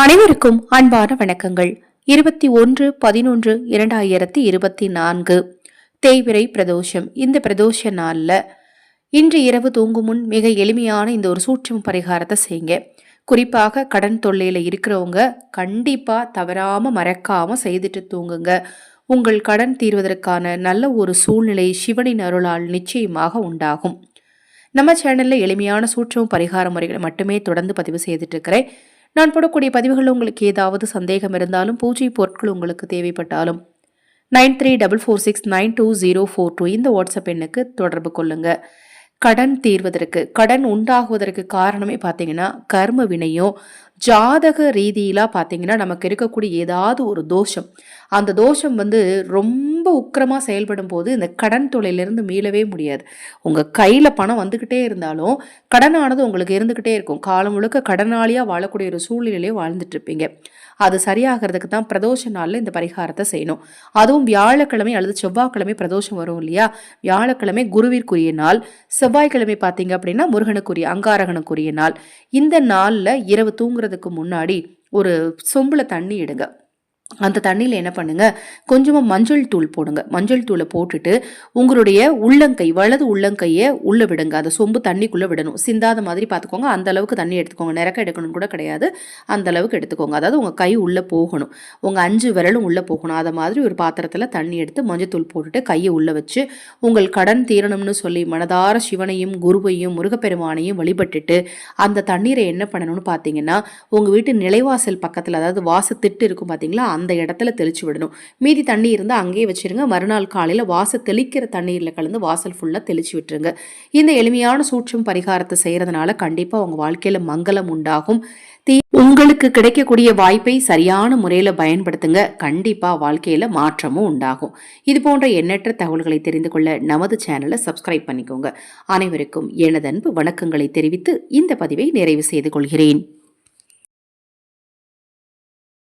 அனைவருக்கும் அன்பான வணக்கங்கள். இருபத்தி ஒன்று பதினொன்று இரண்டாயிரத்தி இருபத்தி நான்கு. தேய்விரை பிரதோஷம். இந்த பிரதோஷ நாளில் இன்று இரவு தூங்கும் முன் மிக எளிமையான இந்த ஒரு சூட்சம பரிகாரத்தை செய்யுங்க. குறிப்பாக கடன் தொல்லையில் இருக்கிறவங்க கண்டிப்பாக தவறாமல் மறக்காமல் செய்துட்டு தூங்குங்க. உங்கள் கடன் தீர்வதற்கான நல்ல ஒரு சூழ்நிலை சிவனின் அருளால் நிச்சயமாக உண்டாகும். நம்ம சேனலில் எளிமையான சூட்சம பரிகார முறைகளை மட்டுமே தொடர்ந்து பதிவு செய்துட்டு இருக்கிறேன். நான் போடக்கூடிய பதிவுகளில் உங்களுக்கு ஏதாவது சந்தேகம் இருந்தாலும் பூஜை பொருட்கள் உங்களுக்கு தேவைப்பட்டாலும் nine three double four six nine two zero four two இந்த வாட்ஸ்அப் எண்ணுக்கு தொடர்பு கொள்ளுங்கள் கடன் தீர்வதற்கு கடன் உண்டாகுவதற்கு காரணமே பார்த்தீங்கன்னா கர்ம வினையும் ஜாதக ரீதியிலாக பார்த்தீங்கன்னா நமக்கு இருக்கக்கூடிய ஏதாவது ஒரு தோஷம். அந்த தோஷம் வந்து ரொம்ப உக்கிரமாக செயல்படும் போது இந்த கடன் தொழிலிருந்து மீளவே முடியாது. உங்கள் கையில் பணம் வந்துக்கிட்டே இருந்தாலும் கடனானது உங்களுக்கு இருந்துக்கிட்டே இருக்கும். காலம் முழுக்க கடனாளியாக வாழக்கூடிய ஒரு சூழ்நிலையிலே வாழ்ந்துட்டு இருப்பீங்க அது சரியாகிறதுக்கு தான் பிரதோஷ நாளில் இந்த பரிகாரத்தை செய்யணும். அதுவும் வியாழக்கிழமை அல்லது செவ்வாய்க்கிழமை பிரதோஷம் வரும் இல்லையா? வியாழக்கிழமை குருவிற்குரிய நாள். செவ்வாய்க்கிழமை பார்த்தீங்க அப்படின்னா முருகனுக்குரிய அங்காரகனுக்குரிய நாள். இந்த நாளில் இரவு தூங்குறதுக்கு முன்னாடி ஒரு சொம்பில் தண்ணி எடுங்க. அந்த தண்ணியில் என்ன பண்ணுங்க? கொஞ்சமாக மஞ்சள் தூள் போடுங்க. மஞ்சள் தூளை போட்டுட்டு உங்களுடைய உள்ளங்கை வலது உள்ளங்கையை உள்ளே விடுங்க. அந்த சொம்பு தண்ணிக்குள்ளே விடணும். சிந்தாத மாதிரி பார்த்துக்கோங்க. அந்த அளவுக்கு தண்ணி எடுத்துக்கோங்க. நிறக்க எடுக்கணும் கூட கிடையாது. அந்த அளவுக்கு எடுத்துக்கோங்க. அதாவது உங்கள் கை உள்ளே போகணும். உங்கள் அஞ்சு விரலும் உள்ளே போகணும். அதை மாதிரி ஒரு பாத்திரத்தில் தண்ணி எடுத்து மஞ்சள் தூள் போட்டுட்டு கையை உள்ளே வச்சு உங்கள் கடன் தீரணும்னு சொல்லி மனதார சிவனையும் குருவையும் முருகப்பெருமானையும் வழிபட்டுட்டு அந்த தண்ணீரை என்ன பண்ணணும்னு பார்த்தீங்கன்னா உங்கள் வீட்டு நிலைவாசல் பக்கத்தில் அதாவது வாசத்திட்டு இருக்கும் பார்த்தீங்களா? அந்த இடத்துல தெளிச்சு விடணும். மீதி தண்ணி இருந்தால் அங்கேயே வச்சிருங்க. மறுநாள் காலையில் வாசல் தெளிக்கிற தண்ணீரில் கலந்து வாசல் ஃபுல்லாக தெளிச்சு விட்டுருங்க. இந்த எளிமையான சூட்சம் பரிகாரத்தை செய்கிறதுனால கண்டிப்பாக உங்கள் வாழ்க்கையில் மங்களம் உண்டாகும். தீ உங்களுக்கு கிடைக்கக்கூடிய வாய்ப்பை சரியான முறையில் பயன்படுத்துங்க. கண்டிப்பாக வாழ்க்கையில் மாற்றமும் உண்டாகும். இது போன்ற எண்ணற்ற தகவல்களை தெரிந்து கொள்ள நமது சேனலை சப்ஸ்கிரைப் பண்ணிக்கோங்க. அனைவருக்கும் எனது அன்பு வணக்கங்களை தெரிவித்து இந்த பதிவை நிறைவு செய்து கொள்கிறேன்.